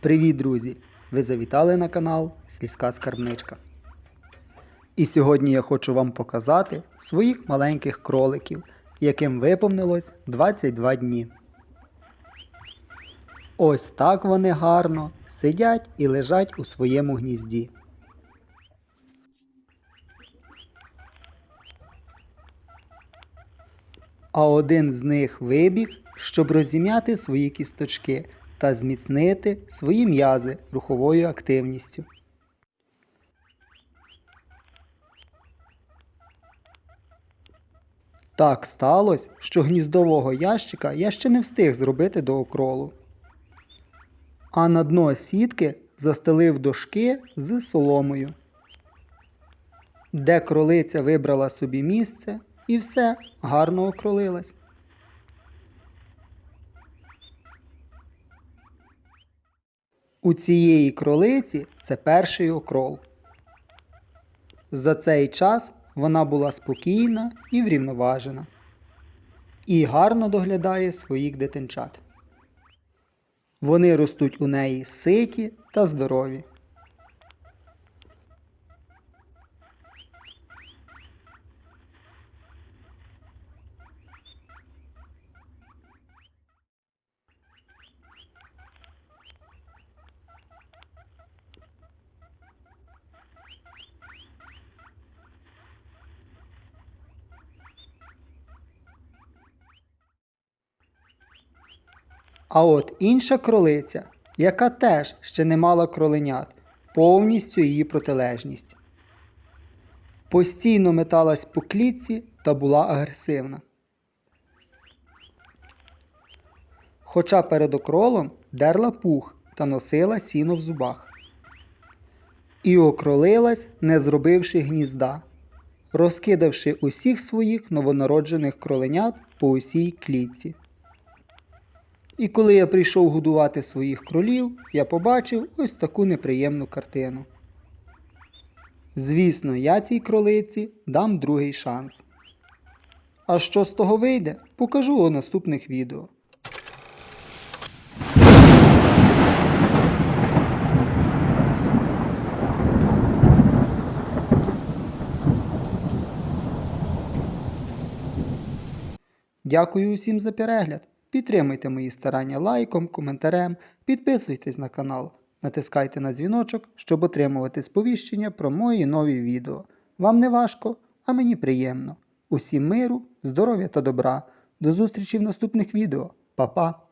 Привіт, друзі! Ви завітали на канал Сільська Скарбничка. І сьогодні я хочу вам показати своїх маленьких кроликів, яким виповнилось 22 дні. Ось так вони гарно сидять і лежать у своєму гнізді. А один з них вибіг, щоб розім'яти свої кісточки та зміцнити свої м'язи руховою активністю. Так сталося, що гніздового ящика я ще не встиг зробити до окролу. А на дно сітки застелив дошки з соломою. Де кролиця вибрала собі місце і все гарно окролилась. У цієї кролиці це перший окрол. За цей час вона була спокійна і врівноважена. І гарно доглядає своїх дитинчат. Вони ростуть у неї ситі та здорові. А от інша кролиця, яка теж ще не мала кроленят, повністю її протилежність. Постійно металась по клітці та була агресивна. Хоча перед окролом дерла пух та носила сіно в зубах. І окролилась, не зробивши гнізда, розкидавши усіх своїх новонароджених кроленят по усій клітці. І коли я прийшов годувати своїх кролів, я побачив ось таку неприємну картину. Звісно, я цій кролиці дам другий шанс. А що з того вийде, покажу у наступних відео. Дякую усім за перегляд. Підтримуйте мої старання лайком, коментарем, підписуйтесь на канал, натискайте на дзвіночок, щоб отримувати сповіщення про мої нові відео. Вам не важко, а мені приємно. Усім миру, здоров'я та добра. До зустрічі в наступних відео. Па-па!